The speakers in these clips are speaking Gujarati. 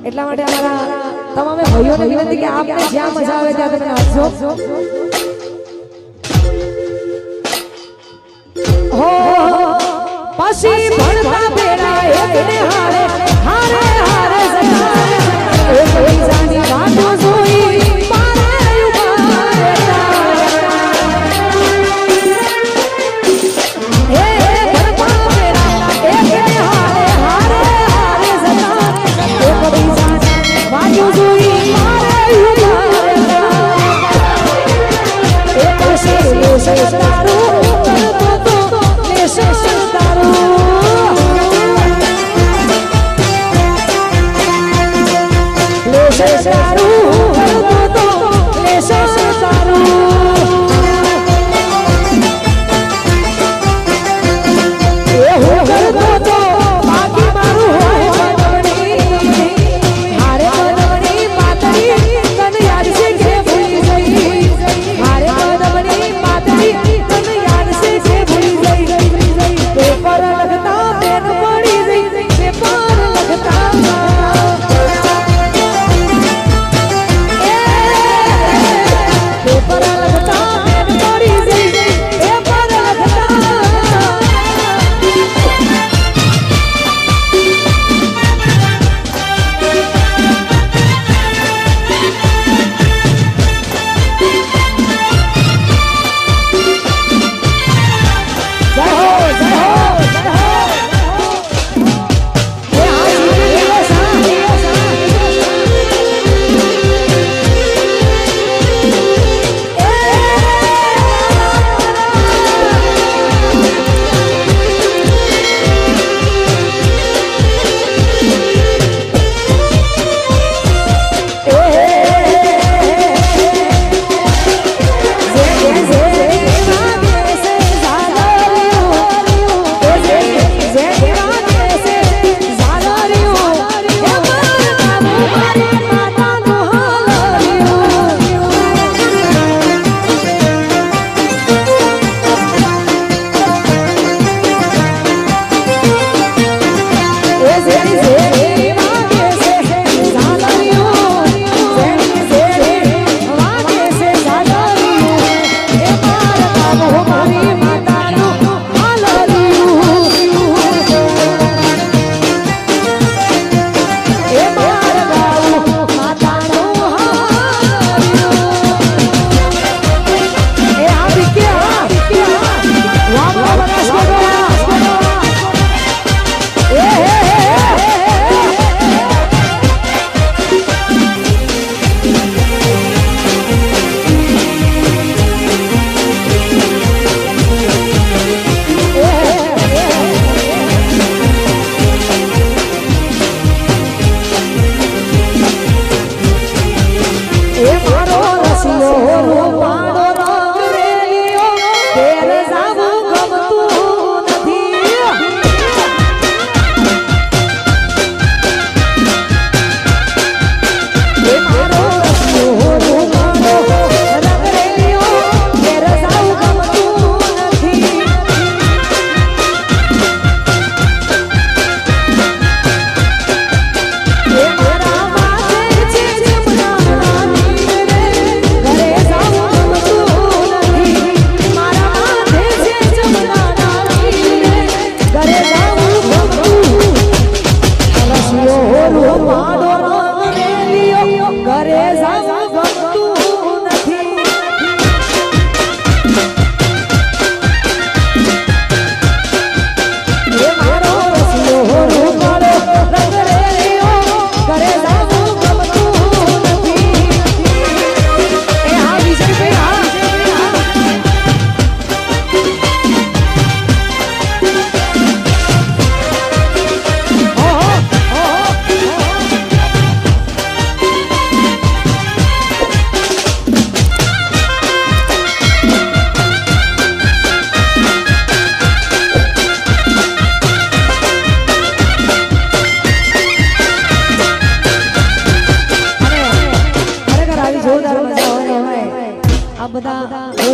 એટલા માટે અમારા તમામે ભાઈઓને વિનંતી કે આપને જ્યાં મજા આવે ત્યાં તમે નાચજો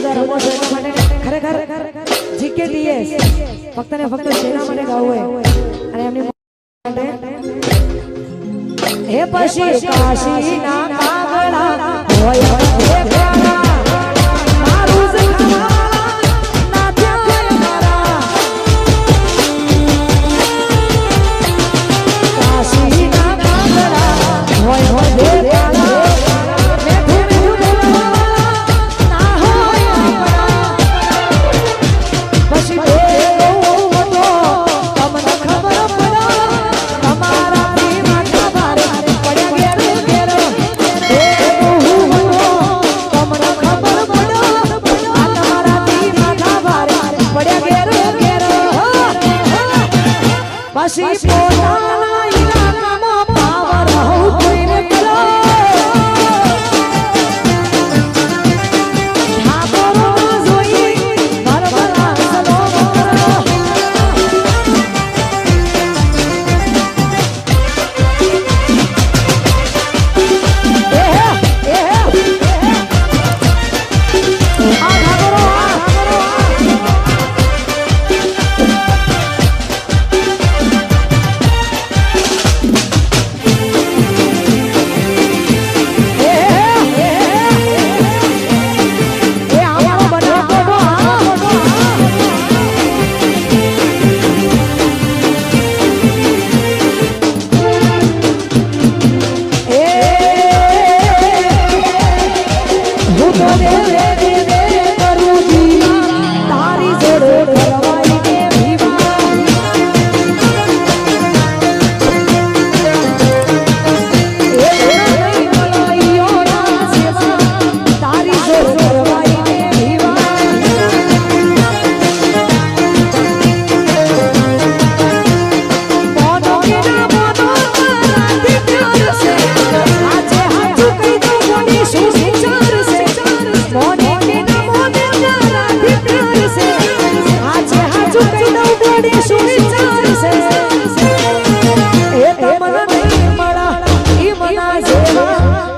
બધા રમો છો એના માટે? ખરેખર? જીકે ડીએસ ફક્ત ને ફક્ત સેના માટે ગાવું હોય? અને એમની હે પછી કાશી ના કાગડા હોય હોય. Oh,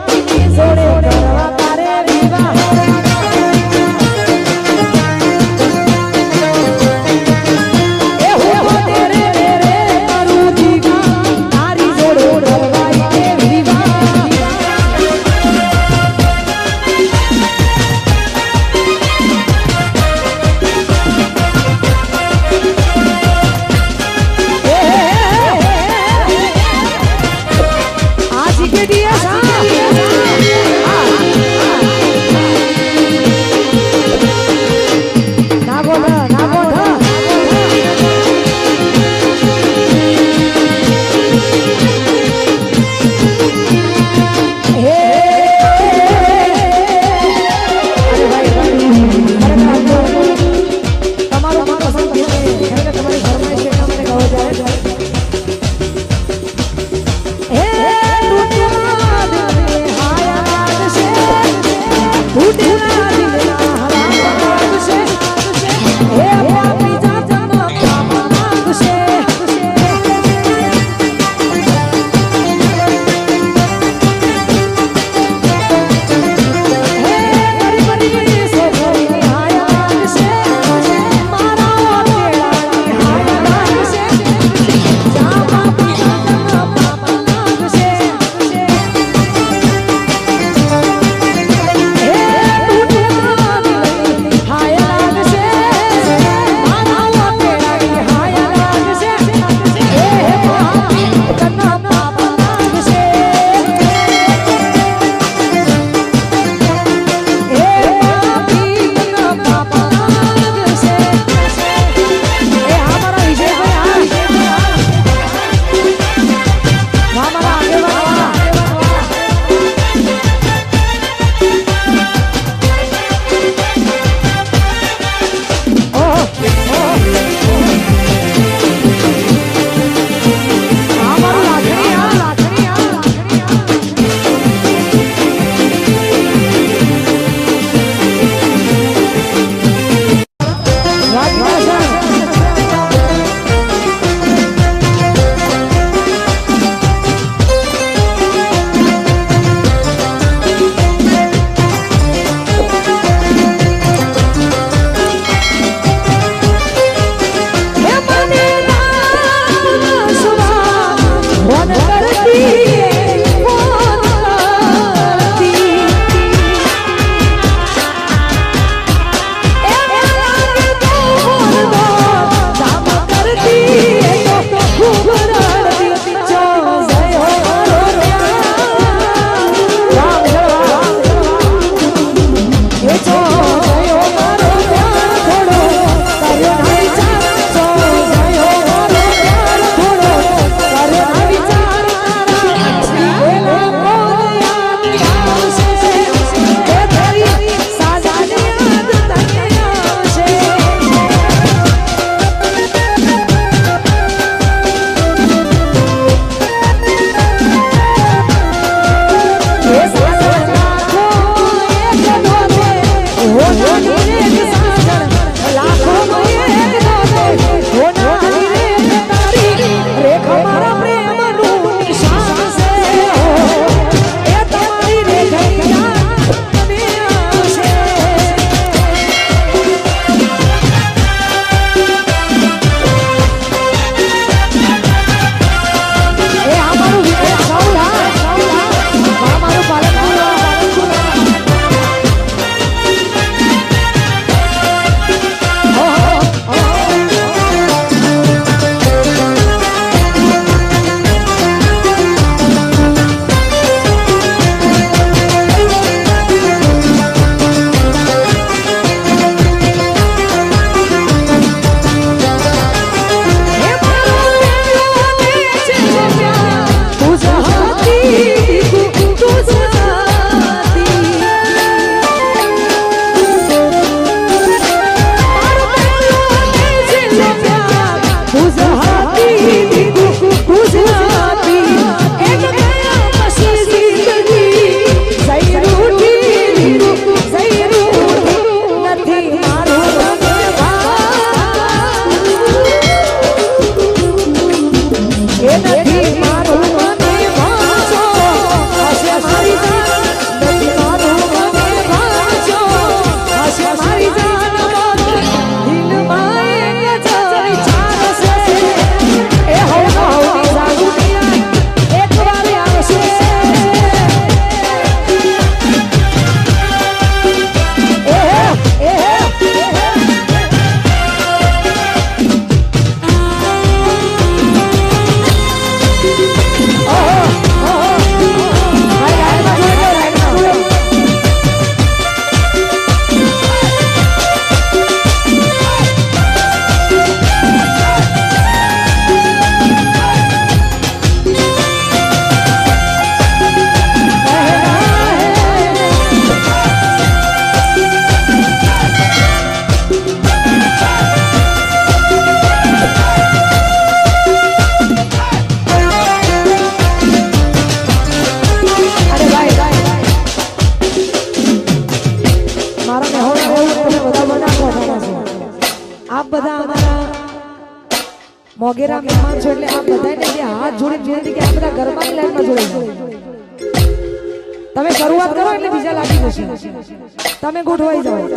પૈસા લાગી જશે. તમે ગોઠવાઈ જાઓ.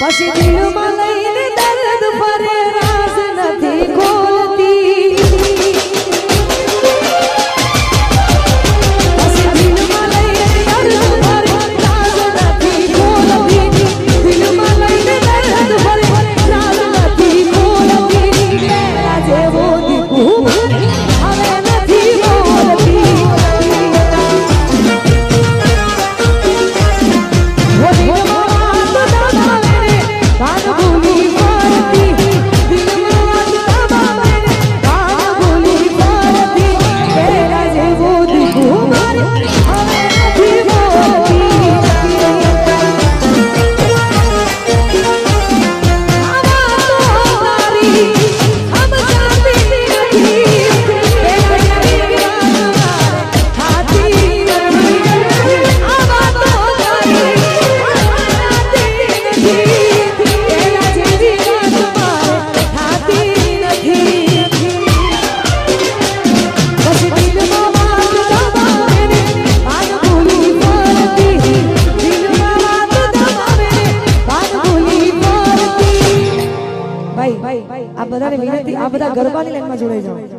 પછી દિલમાં લઈને દર્દ ફરે. ગરબાની લાઈનમાં જોડાઈ જાઓ.